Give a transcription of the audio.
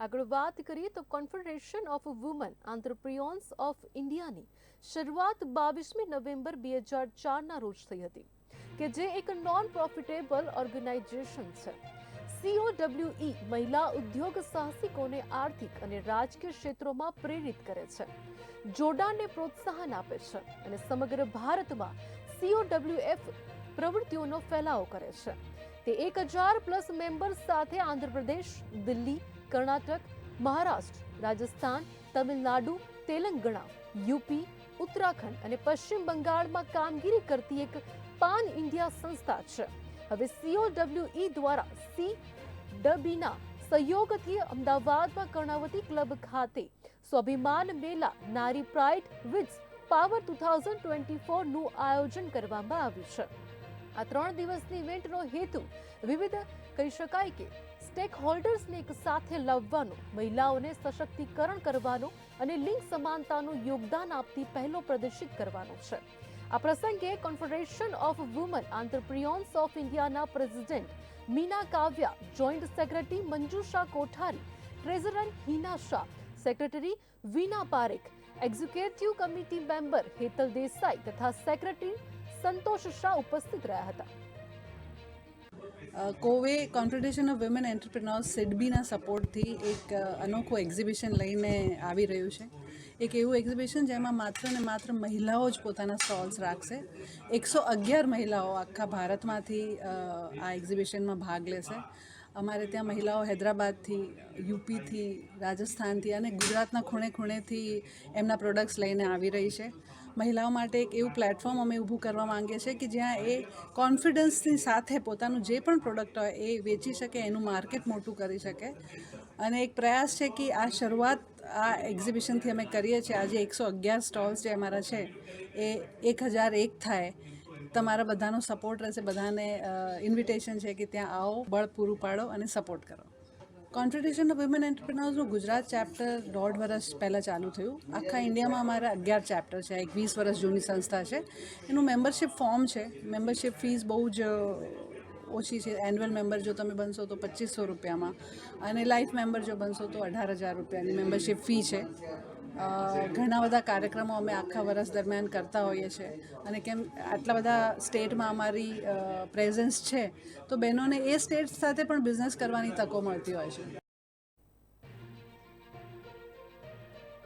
આગળ વાત કરીએ તો confederation of women entrepreneurs of ઇન્ડિયાની શરૂઆત બાવીસમી નવેમ્બર બે હજાર ચારના રોજ થઈ હતી, કે જે એક નોન પ્રોફિટેબલ ઓર્ગેનાઇઝેશન છે સીઓડબ્લ્યુઈ મહિલા ઉદ્યોગ સાહસિકોને આર્થિક અને રાજકીય ક્ષેત્રોમાં પ્રેરિત કરે છે, જોડાણને પ્રોત્સાહન આપે છે અને સમગ્ર ભારતમાં સીઓડબ્લ્યુએફ પ્રવૃત્તિઓનો ફેલાવો કરે છે. તે એક હજાર પ્લસ મેમ્બર્સ સાથે આંધ્રપ્રદેશ દિલ્હી કર્ણાટક, મહારાષ્ટ્ર, રાજસ્થાન, તમિલનાડુ, તેલંગણા, યુપી, ઉત્તરાખંડ અને પશ્ચિમ બંગાળમાં કામગીરી કરતી એક પાન ઇન્ડિયા સંસ્થા છે. હવે સીઓડબ્લ્યુઈ દ્વારા સી ડબીના સહયોગથી અમદાવાદમાં કર્ણાવતી ક્લબ ખાતે સ્વાભિમાન મેલા નારી pride with power two thousand twenty ફોરનું આયોજન કરવામાં આવ્યું છે. આ ત્રણ દિવસની ઇવેન્ટનો હેતુ વિવિધ કહી શકાય કે સ્ટેક હોલ્ડર્સને એક સાથે લાવવાનો, મહિલાઓને સશક્તિકરણ કરવાનો અને લિંગ સમાનતાનું યોગદાન આપતી પહેલો પ્રદર્શિત કરવાનો છે. આ પ્રસંગે confederation of woman entrepreneurs of ઇન્ડિયાના president Meena Kavya joint secretary Manjusha Kothari treasurer Hina Shah secretary Veena Parekh executive committee member Hetal Desai તથા સેક્રેટરી સંતોષ શાહ ઉપસ્થિત રહ્યા હતા. કોવે કોન્ફેડરેશન ઓફ વિમેન એન્ટરપ્રિનોર્સ સિડબીના સપોર્ટથી એક અનોખું એક્ઝિબિશન લઈને આવી રહ્યું છે. એક એવું એક્ઝિબિશન જેમાં માત્ર ને માત્ર મહિલાઓ જ પોતાના સ્ટોલ્સ રાખશે. એકસો અગિયાર મહિલાઓ આખા ભારતમાંથી આ એક્ઝિબિશનમાં ભાગ લેશે. અમારે ત્યાં મહિલાઓ હૈદરાબાદથી, યુપીથી, રાજસ્થાનથી અને ગુજરાતના ખૂણે ખૂણેથી એમના પ્રોડક્ટ્સ લઈને આવી રહી છે. મહિલાઓ માટે એક એવું પ્લેટફોર્મ અમે ઊભું કરવા માંગીએ છીએ કે જ્યાં એ કોન્ફિડન્સની સાથે પોતાનું જે પણ પ્રોડક્ટ હોય એ વેચી શકે, એનું માર્કેટ મોટું કરી શકે. અને એક પ્રયાસ છે કે આ શરૂઆત આ એક્ઝિબિશનથી અમે કરીએ છીએ. આજે એકસો અગિયાર સ્ટોલ્સ જે અમારા છે, એ એક હજાર એક થાય. તમારા બધાનો સપોર્ટ રહેશે. બધાને ઇન્વિટેશન છે કે ત્યાં આવો, બળ પૂરું પાડો અને સપોર્ટ કરો. કોન્ફેડરેશન ઓફ વિમેન એન્ટરપ્રિનર્સનું ગુજરાત ચેપ્ટર દોઢ વર્ષ પહેલાં ચાલુ થયું. આખા ઇન્ડિયામાં અમારા અગિયાર ચેપ્ટર છે એક વીસ વર્ષ જૂની સંસ્થા છે. એનું મેમ્બરશિપ ફોર્મ છે. મેમ્બરશિપ ફીસ બહુ જ ઓછી છે. એન્યુઅલ મેમ્બર જો તમે બનશો તો પચીસો રૂપિયામાં. અને લાઈફ મેમ્બર જો બનશો તો અઢાર હજાર રૂપિયાની મેમ્બરશિપ ફી છે. ઘણા બધા કાર્યક્રમો અમે આખા વર્ષ દરમિયાન કરતા હોઈએ છીએ. અને કેમ આટલા બધા સ્ટેટમાં અમારી પ્રેઝન્સ છે, તો બહેનોને એ સ્ટેટ સાથે પણ બિઝનેસ કરવાની તકો મળતી હોય છે.